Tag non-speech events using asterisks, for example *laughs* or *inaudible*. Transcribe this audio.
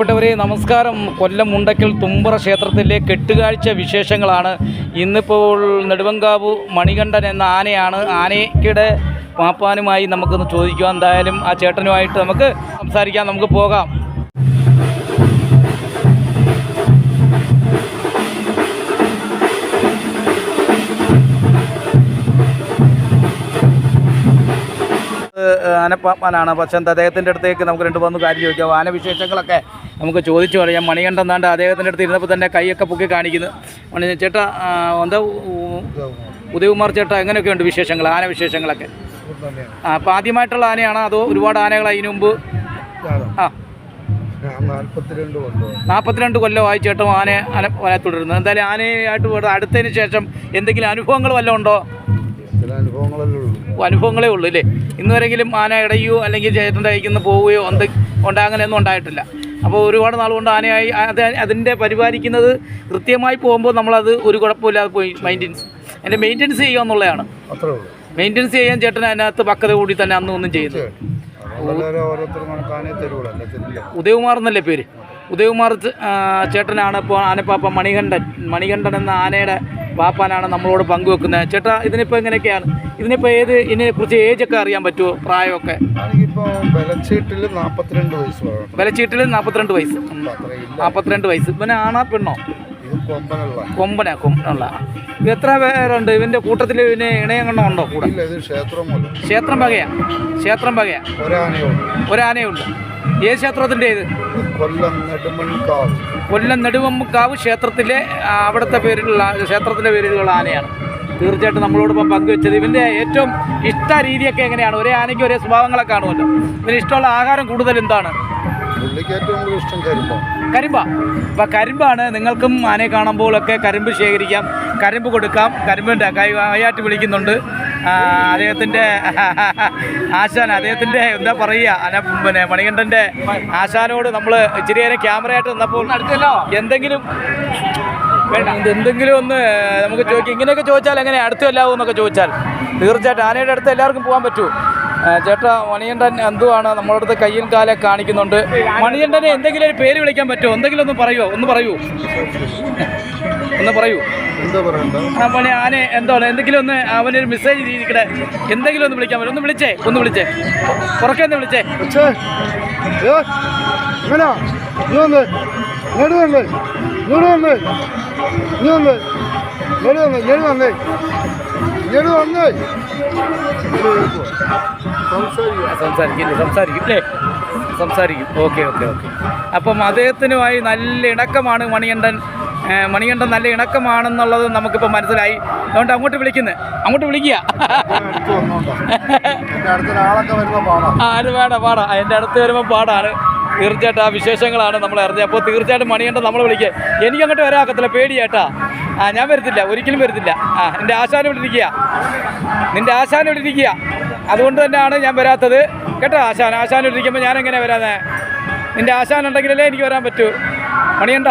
പ്രിയപ്പെട്ടവരെ നമസ്കാരം. കൊല്ലം മുണ്ടക്കൽ തുമ്പറ ക്ഷേത്രത്തിലെ കെട്ടുകാഴ്ച വിശേഷങ്ങളാണ്. ഇന്നിപ്പോൾ നെടുവങ്കാവ് മണികണ്ഠൻ എന്ന ആനയാണ്. ആനയ്ക്കിടെ പാപ്പാനുമായി നമുക്കൊന്ന് ചോദിക്കാം. എന്തായാലും ആ ചേട്ടനുമായിട്ട് നമുക്ക് സംസാരിക്കാം. നമുക്ക് പോകാം. ആനപ്പാപ്പാനാണ്. പക്ഷേ അദ്ദേഹത്തിന്റെ അടുത്തേക്ക് നമുക്ക് രണ്ട് മൂന്ന് കാര്യം ചോദിക്കാം. ആന വിശേഷങ്ങളൊക്കെ നമുക്ക് ചോദിച്ചു പറയാം. മണികണ്ഠൻ എന്നാണ്ട് അദ്ദേഹത്തിന്റെ അടുത്ത് ഇരുന്നപ്പോൾ തന്നെ കൈയൊക്കെ പൊക്കി കാണിക്കുന്നു. മണി ചേട്ടാ എന്താ ഉദയകുമാർ ചേട്ടാ എങ്ങനെയൊക്കെയുണ്ട് വിശേഷങ്ങൾ ആന വിശേഷങ്ങളൊക്കെ ആ അപ്പോൾ ആദ്യമായിട്ടുള്ള ആനയാണോ അതോ ഒരുപാട് ആനകൾ അതിന് മുമ്പ്? ആ. നാൽപ്പത്തിരണ്ട് കൊല്ലമായി ചേട്ടൻ ആന ആന ആന തുടരുന്നു. എന്തായാലും ആനയായിട്ട് അടുത്തതിന് ശേഷം എന്തെങ്കിലും അനുഭവങ്ങൾ വല്ലതും ഉണ്ടോ? ഉള്ളൂ അനുഭവങ്ങളേ ഉള്ളൂ അല്ലേ ഇന്നുവരെങ്കിലും ആന ഇടയോ അല്ലെങ്കിൽ ചേട്ടന്റെ നിന്ന് പോവുകയോ എന്ത് ഉണ്ടാ അങ്ങനെയൊന്നും ഉണ്ടായിട്ടില്ല. അപ്പോൾ ഒരുപാട് നാൾ കൊണ്ട് ആനയായി അത് അതിന്റെ പരിപാലിക്കുന്നത് കൃത്യമായി പോകുമ്പോൾ നമ്മളത് ഒരു കുഴപ്പമില്ലാതെ പോയി മെയിന്റെനൻസ് എന്റെ മെയിന്റെനൻസ് ചെയ്യുക എന്നുള്ളതാണ്. മെയിന്റെനൻസ് ചെയ്യാൻ ചേട്ടൻ അതിനകത്ത് പക്കത കൂടി തന്നെ അന്നും ഒന്നും ചെയ്യുന്നു. ഉദയകുമാർ എന്നല്ലേ പേര്? ഉദയകുമാർ ചേട്ടനാണ് ഇപ്പോൾ ആനപ്പാപ്പ മണികണ്ഠൻ. മണികണ്ഠൻ എന്ന ആനയുടെ പാപ്പാനാണ് നമ്മളോട് പങ്കുവെക്കുന്നത്. ചേട്ടാ ഇതിനിപ്പോൾ എങ്ങനെയൊക്കെയാണ്? ഇതിനിപ്പോൾ ഏത് ഇതിനെക്കുറിച്ച് ഏജൊക്കെ അറിയാൻ പറ്റുമോ പ്രായമൊക്കെ? ബലച്ചീട്ടിൽ നാൽപ്പത്തിരണ്ട് വയസ്സ്. വിലച്ചീട്ടിൽ നാൽപ്പത്തിരണ്ട് വയസ്സ് നാൽപ്പത്തിരണ്ട് വയസ്സ്. പിന്നെ ആണാ പെണ്ണോ? കൊമ്പന കൊമ്പനുള്ള ഇത് എത്ര പേരുണ്ട്? ഇവന്റെ കൂട്ടത്തിൽ ഇവന് ഇണയങ്ങണ്ണം ഉണ്ടോ? കൂടെ? ക്ഷേത്രം വകയാ. ക്ഷേത്രം വകയാ. ഒരാനയുണ്ട് ഏത് ക്ഷേത്രത്തിന്റെ ഇത്? കൊല്ലം നെടുമൺകാവ് കൊല്ലം നെടുവമ്മുക്കാവ് ക്ഷേത്രത്തിലെ അവിടുത്തെ പേരിലുള്ള ക്ഷേത്രത്തിന്റെ പേരിലുള്ള ആനയാണ്. തീർച്ചയായിട്ടും നമ്മളോടൊപ്പം പങ്കുവെച്ചത് ഇവന്റെ ഏറ്റവും ഇഷ്ട രീതിയൊക്കെ എങ്ങനെയാണ്? ഒരേ ആനയ്ക്ക് ഒരേ സ്വഭാവങ്ങളൊക്കെ കാണുമല്ലോ. ഇവന് ഇഷ്ടമുള്ള ആഹാരം കൂടുതൽ എന്താണ്? പുള്ളിക്ക് ഏറ്റവും കൂടുതൽ ഇഷ്ടം കരിമ്പോ കരിമ്പ. അപ്പം കരിമ്പാണ്. നിങ്ങൾക്കും ആനയെ കാണുമ്പോഴൊക്കെ കരിമ്പ് ശേഖരിക്കാം. കരിമ്പ് കൊടുക്കാം. കരിമ്പിന്റെ കൈയാട്ട് വിളിക്കുന്നുണ്ട്. അദ്ദേഹത്തിന്റെ അദ്ദേഹത്തിന്റെ *laughs* ആശാൻ അദ്ദേഹത്തിന്റെ എന്താ പറയുക? പിന്നെ മണികണ്ഠന്റെ ആശാനോട് നമ്മൾ ഇച്ചിരി നേരം ക്യാമറയായിട്ട് നിന്നപ്പോൾ എന്തെങ്കിലും വേണ്ട. എന്തെങ്കിലും ഒന്ന് നമുക്ക് ചോദിക്കാം. ഇങ്ങനെയൊക്കെ ചോദിച്ചാൽ എങ്ങനെ? അടുത്തും എല്ലാവും എന്നൊക്കെ ചോദിച്ചാൽ. തീർച്ചയായിട്ടും ആനയുടെ അടുത്ത് എല്ലാവർക്കും പോകാൻ പറ്റൂ. ആ, ചേട്ടാ മണിയണ്ടൻ എന്തുവാണ് നമ്മുടെ അടുത്ത് കയ്യിൽ കാലെ കാണിക്കുന്നുണ്ട്? മണിയണ്ടനെ എന്തെങ്കിലും ഒരു പേര് വിളിക്കാൻ പറ്റുമോ? എന്തെങ്കിലും ഒന്ന് പറയുമോ ഒന്ന് പറയൂ. ഒന്ന് പറയൂ. മണി ആനെ എന്താണ്? എന്തെങ്കിലും ഒന്ന് അവനൊരു മെസ്സേജ് ചെയ്തിരിക്കട്ടെ എന്തെങ്കിലും ഒന്ന് വിളിക്കാൻ പറ്റും ഒന്ന് വിളിച്ചേ ഒന്ന് വിളിച്ചേ. പുറക്കെ ഒന്ന് വിളിച്ചേ. ഞാൻ വന്ന്. ഇങ്ങോട്ട് വന്ന്. ഇങ്ങോട്ട് വന്ന്. ഇങ്ങോട്ട് വന്ന്. ഇങ്ങോട്ട് വന്നേ. ഇങ്ങോട്ട് വന്നേ. സംസാരിക്കുക സംസാരിക്കില്ലേ സംസാരിക്കും അല്ലേ? സംസാരിക്കും. Okay okay okay. അപ്പം അദ്ദേഹത്തിനുമായി നല്ല ഇണക്കമാണ് മണികണ്ഠൻ. മണികണ്ഠൻ നല്ല ഇണക്കമാണെന്നുള്ളത് നമുക്കിപ്പോൾ മനസ്സിലായി. അതുകൊണ്ട് അങ്ങോട്ട് വിളിക്കുന്നത് അങ്ങോട്ട് വിളിക്കുക. ആര് അത് പാടാ. എന്റെ അടുത്ത് വരുമ്പോൾ പാടാണ്. തീർച്ചയായിട്ടും ആ വിശേഷങ്ങളാണ് നമ്മൾ അറിഞ്ഞത്. അപ്പോൾ തീർച്ചയായിട്ടും മണികണ്ഠൻ നമ്മൾ വിളിക്കുക. എനിക്കങ്ങോട്ട് വരാക്കത്തില്ല പേടിയാട്ടാ ആ ഞാൻ വരത്തില്ല. ഒരിക്കലും വരത്തില്ല. ആ എന്റെ ആശാനം ഇവിടെ നിന്റെ ആശാനം ഇവിടെ അതുകൊണ്ട് തന്നെയാണ് ഞാൻ വരാത്തത്. കേട്ടോ ആശാൻ? ആശാനം ഇവിടെ ഇരിക്കുമ്പോൾ ഞാൻ എങ്ങനെ വരാതെ? നിന്റെ ആശാൻ ഉണ്ടെങ്കിലല്ലേ എനിക്ക് വരാൻ പറ്റൂ. മണിയണ്ട